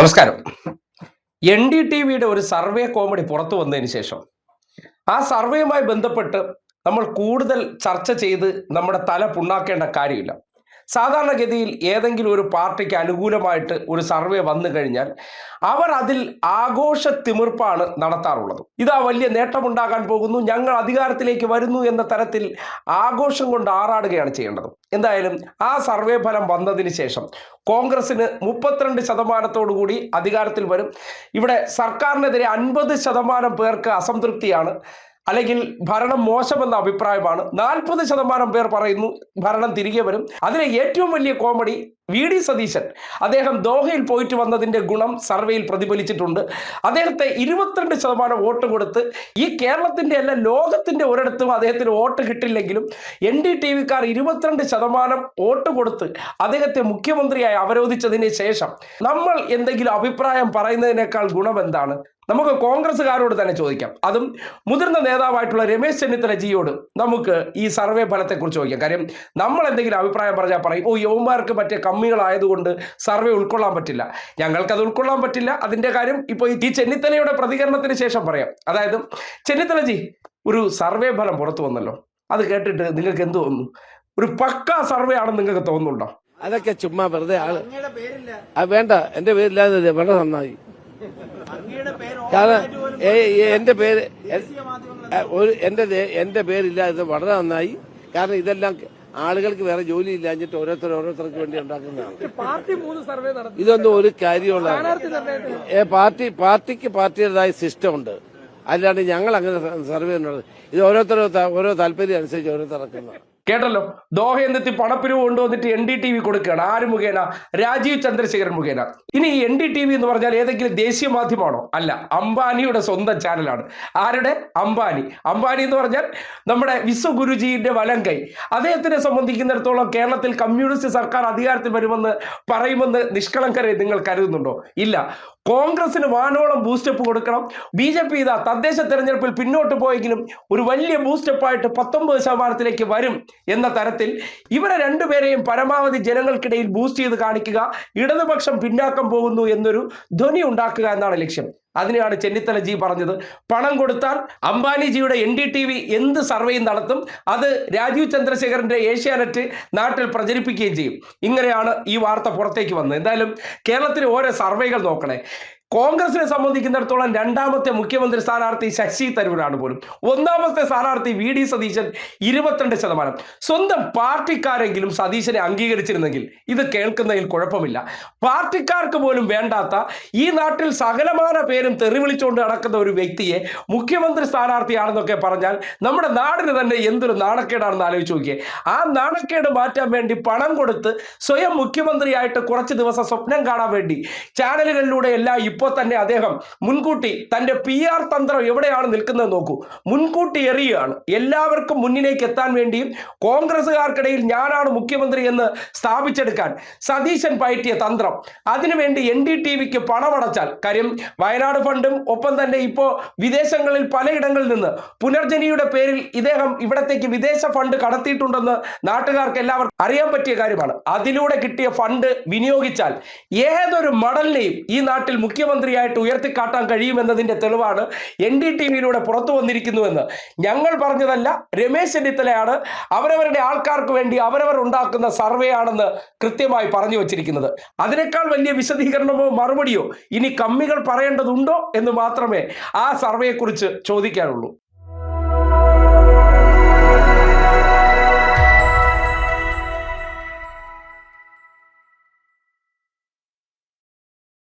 നമസ്കാരം. N D T വിയുടെ ഒരു സർവേ കോമഡി പുറത്തു വന്നതിന് ശേഷം ആ സർവേയുമായി ബന്ധപ്പെട്ട് നമ്മൾ കൂടുതൽ ചർച്ച ചെയ്ത് നമ്മുടെ തല പുണ്ണാക്കേണ്ട കാര്യമില്ല. സാധാരണഗതിയിൽ ഏതെങ്കിലും ഒരു പാർട്ടിക്ക് അനുകൂലമായിട്ട് ഒരു സർവേ വന്നു കഴിഞ്ഞാൽ അവർ അതിൽ ആഘോഷ തിമിർപ്പാണ് നടത്താറുള്ളത്. ഇതാ വലിയ നേട്ടമുണ്ടാകാൻ പോകുന്നു. ഞങ്ങൾ അധികാരത്തിലേക്ക് വരുന്നു എന്ന തരത്തിൽ ആഘോഷം കൊണ്ട് ആറാടുകയാണ് ചെയ്യേണ്ടത്. എന്തായാലും ആ സർവേ ഫലം വന്നതിന് ശേഷം കോൺഗ്രസിന് മുപ്പത്തിരണ്ട് ശതമാനത്തോടു കൂടി അധികാരത്തിൽ വരും. ഇവിടെ സർക്കാരിനെതിരെ അൻപത് ശതമാനം പേർക്ക് അസംതൃപ്തിയാണ്. അല്ലെങ്കിൽ ഭരണം മോശമെന്ന അഭിപ്രായമാണ്. നാൽപ്പത് ശതമാനം പേർ പറയുന്നു ഭരണം തിരികെ വരും. അതിലെ ഏറ്റവും വലിയ കോമഡി വി ഡി സതീശൻ. അദ്ദേഹം ദോഹയിൽ പോയിട്ട് വന്നതിന്റെ ഗുണം സർവേയിൽ പ്രതിഫലിച്ചിട്ടുണ്ട്. അദ്ദേഹത്തെ ഇരുപത്തിരണ്ട് ശതമാനം വോട്ട് കൊടുത്ത് ഈ കേരളത്തിന്റെ അല്ല ലോകത്തിന്റെ ഒരിടത്തും അദ്ദേഹത്തിന് വോട്ട് കിട്ടില്ലെങ്കിലും എൻ ഡി ടി വിക്കാർ ഇരുപത്തിരണ്ട് ശതമാനം വോട്ട് കൊടുത്ത് അദ്ദേഹത്തെ മുഖ്യമന്ത്രിയായി അവരോധിച്ചതിന് ശേഷം നമ്മൾ എന്തെങ്കിലും അഭിപ്രായം പറയുന്നതിനേക്കാൾ ഗുണം എന്താണ് നമുക്ക് കോൺഗ്രസ്സുകാരോട് തന്നെ ചോദിക്കാം. അതും മുതിർന്ന നേതാവായിട്ടുള്ള രമേശ് ചെന്നിത്തല ജിയോട് നമുക്ക് ഈ സർവേ ഫലത്തെക്കുറിച്ച് ചോദിക്കാം. കാര്യം നമ്മൾ എന്തെങ്കിലും അഭിപ്രായം പറഞ്ഞാൽ പറയും ഓ യൗമാർക്ക് മറ്റേ കമ്മികളായതുകൊണ്ട് സർവേ ഉൾക്കൊള്ളാൻ പറ്റില്ല. ഞങ്ങൾക്കത് ഉൾക്കൊള്ളാൻ പറ്റില്ല. അതിന്റെ കാര്യം ഇപ്പോൾ ഈ ചെന്നിത്തലയുടെ പ്രതികരണത്തിന് ശേഷം പറയാം. അതായത് ചെന്നിത്തല ജി ഒരു സർവേ ഫലം പുറത്തു വന്നല്ലോ. അത് കേട്ടിട്ട് നിങ്ങൾക്ക് എന്ത് തോന്നുന്നു? ഒരു പക്കാ സർവേ ആണെന്ന് നിങ്ങൾക്ക് തോന്നുന്നുണ്ടോ? അതൊക്കെ ചുമ്മാ വെറുതെ ആൾ. ആ വേണ്ട. എന്റെ പേരില്ലാതെ വളരെ നന്നായി. കാരണം എന്റെ പേര് ഒരു എന്റെ എന്റെ എന്റെ പേരില്ലാതെ വളരെ നന്നായി. കാരണം ഇതെല്ലാം ആളുകൾക്ക് വേറെ ജോലി ഇല്ലാഞ്ഞിട്ട് ഓരോരുത്തർ ഓരോരുത്തർക്ക് വേണ്ടി ഉണ്ടാക്കുന്നതാണ്. ഇതൊന്നും ഒരു കാര്യമുള്ള പാർട്ടി പാർട്ടിക്ക് പാർട്ടിയുടേതായ സിസ്റ്റം ഉണ്ട് അല്ലാണ്ട് ഞങ്ങൾ അങ്ങനെ സർവേ ഉള്ളത് ഇത് ഓരോരുത്തരോ ഓരോ താല്പര്യം അനുസരിച്ച് ഓരോരുത്തർ ഇറക്കുന്നതാണ് കേട്ടല്ലോ? ദോഹ എന്നെത്തി പണപ്പിരിവ് കൊണ്ടുവന്നിട്ട് എൻ ഡി ടി വി കൊടുക്കുകയാണ്. ആര് മുഖേന? രാജീവ് ചന്ദ്രശേഖരൻ മുഖേന. ഇനി എൻ ഡി ടി വി എന്ന് പറഞ്ഞാൽ ഏതെങ്കിലും ദേശീയ മാധ്യമമാണോ? അല്ല അംബാനിയുടെ സ്വന്തം ചാനലാണ്. ആരുടെ? അംബാനി. അംബാനി എന്ന് പറഞ്ഞാൽ നമ്മുടെ വിശ്വഗുരുജിയുടെ വലം കൈ അദ്ദേഹത്തിനെ സംബന്ധിക്കുന്നിടത്തോളം കേരളത്തിൽ കമ്മ്യൂണിസ്റ്റ് സർക്കാർ അധികാരത്തിൽ വരുമെന്ന് പറയുമെന്ന് നിഷ്കളങ്കരെ നിങ്ങൾ കരുതുന്നുണ്ടോ? ഇല്ല. കോൺഗ്രസിന് വാനോളം ബൂസ്റ്റപ്പ് കൊടുക്കണം. ബി ജെ പി ഇതാ തദ്ദേശ തെരഞ്ഞെടുപ്പിൽ പിന്നോട്ട് പോയെങ്കിലും ഒരു വലിയ ബൂസ്റ്റപ്പായിട്ട് പത്തൊമ്പത് ശതമാനത്തിലേക്ക് വരും. എന്ന തരത്തിൽ ഇവരെ രണ്ടുപേരെയും പരമാവധി ജനങ്ങൾക്കിടയിൽ ബൂസ്റ്റ് ചെയ്ത് കാണിക്കുക ഇടതുപക്ഷം പിന്നാക്കം പോകുന്നു എന്നൊരു ധ്വനി ഉണ്ടാക്കുക എന്നാണ് ലക്ഷ്യം. അതിനെയാണ് ചെന്നിത്തല ജി പറഞ്ഞത്. പണം കൊടുത്താൽ അംബാനിജിയുടെ എൻ ഡി ടി വി എന്ത് സർവേയും നടത്തും അത് രാജീവ് ചന്ദ്രശേഖരന്റെ ഏഷ്യാനെറ്റ് നാട്ടിൽ പ്രചരിപ്പിക്കുകയും ചെയ്യും. ഇങ്ങനെയാണ് ഈ വാർത്ത പുറത്തേക്ക് വന്നത്. എന്തായാലും കേരളത്തിലെ ഓരോ സർവേകൾ നോക്കണേ. കോൺഗ്രസിനെ സംബന്ധിക്കുന്നിടത്തോളം രണ്ടാമത്തെ മുഖ്യമന്ത്രി സ്ഥാനാർത്ഥി ശശി തരൂരാണ് പോലും. ഒന്നാമത്തെ സ്ഥാനാർത്ഥി വി ഡി സതീശൻ ഇരുപത്തിരണ്ട് ശതമാനം. സ്വന്തം പാർട്ടിക്കാരെങ്കിലും സതീശനെ അംഗീകരിച്ചിരുന്നെങ്കിൽ ഇത് കേൾക്കുന്നതിൽ കുഴപ്പമില്ല. പാർട്ടിക്കാർക്ക് പോലും വേണ്ടാത്ത ഈ നാട്ടിൽ സകലമാന പേരും തെറിവിളിച്ചുകൊണ്ട് നടക്കുന്ന ഒരു വ്യക്തിയെ മുഖ്യമന്ത്രി സ്ഥാനാർത്ഥിയാണെന്നൊക്കെ പറഞ്ഞാൽ നമ്മുടെ നാടിന് തന്നെ എന്തൊരു നാണക്കേടാണെന്ന് ആലോചിച്ച് നോക്കിയേ. ആ നാണക്കേട് മാറ്റാൻ വേണ്ടി പണം കൊടുത്ത് സ്വയം മുഖ്യമന്ത്രിയായിട്ട് കുറച്ച് ദിവസം സ്വപ്നം കാണാൻ വേണ്ടി ചാനലുകളിലൂടെ എല്ലാം ഇപ്പോൾ തന്നെ അദ്ദേഹം മുൻകൂട്ടി തന്റെ പി ആർ തന്ത്രം എവിടെയാണ് നിൽക്കുന്നത് നോക്കൂ. മുൻകൂട്ടി എറിയുകയാണ്. എല്ലാവർക്കും മുന്നിലേക്ക് എത്താൻ വേണ്ടിയും കോൺഗ്രസ്സുകാർക്കിടയിൽ ഞാനാണ് മുഖ്യമന്ത്രി എന്ന് സ്ഥാപിച്ചെടുക്കാൻ സതീശൻ പയറ്റിയ തന്ത്രം. അതിനുവേണ്ടി എൻ ഡി ടി വിക്ക് പണമടച്ചാൽ കാര്യം വയനാട് ഫണ്ടും ഒപ്പം തന്നെ ഇപ്പോൾ വിദേശങ്ങളിൽ പലയിടങ്ങളിൽ നിന്ന് പുനർജനിയുടെ പേരിൽ ഇദ്ദേഹം ഇവിടത്തേക്ക് വിദേശ ഫണ്ട് കടത്തിയിട്ടുണ്ടെന്ന് നാട്ടുകാർക്ക് എല്ലാവർക്കും അറിയാൻ പറ്റിയ കാര്യമാണ്. അതിലൂടെ കിട്ടിയ ഫണ്ട് വിനിയോഗിച്ചാൽ ഏതൊരു മടലിനെയും ഈ നാട്ടിൽ മുഖ്യമന്ത്രിയായിട്ട് ഉയർത്തിക്കാട്ടാൻ കഴിയുമെന്നതിന്റെ തെളിവാണ് എൻ ഡി ടി വിയിലൂടെ പുറത്തു വന്നിരിക്കുന്നുവെന്ന്. ഞങ്ങൾ പറഞ്ഞതല്ല രമേശ് ചെന്നിത്തലയാണ് അവരവരുടെ ആൾക്കാർക്ക് വേണ്ടി അവരവർ ഉണ്ടാക്കുന്ന സർവേ ആണെന്ന് കൃത്യമായി പറഞ്ഞു വച്ചിരിക്കുന്നത്. അതിനേക്കാൾ വലിയ വിശദീകരണമോ മറുപടിയോ ഇനി കമ്മികൾ പറയേണ്ടതുണ്ടോ എന്ന് മാത്രമേ ആ സർവേയെക്കുറിച്ച് ചോദിക്കാനുള്ളൂ.